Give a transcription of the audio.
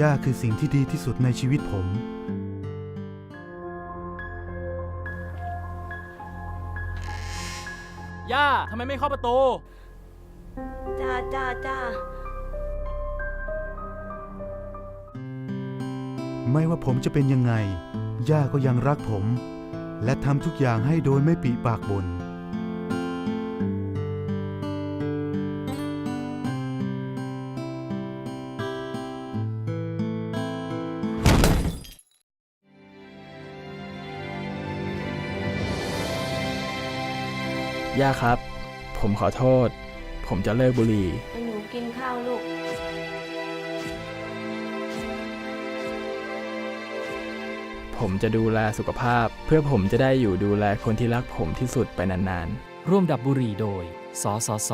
ย่าคือสิ่งที่ดีที่สุดในชีวิตผม ย่าทำไมไม่เข้าประตู จ้าจ้าจ้าไม่ว่าผมจะเป็นยังไง ย่าก็ยังรักผม และทำทุกอย่างให้โดยไม่ปีปากบน ย่าครับ ผมขอโทษ ผมจะเลิกบุหรี่ให้หนูกินข้าวลูก ผมจะดูแลสุขภาพ เพื่อผมจะได้อยู่ดูแลคนที่รักผมที่สุดไปนานๆ ร่วมดับบุหรี่โดย สสส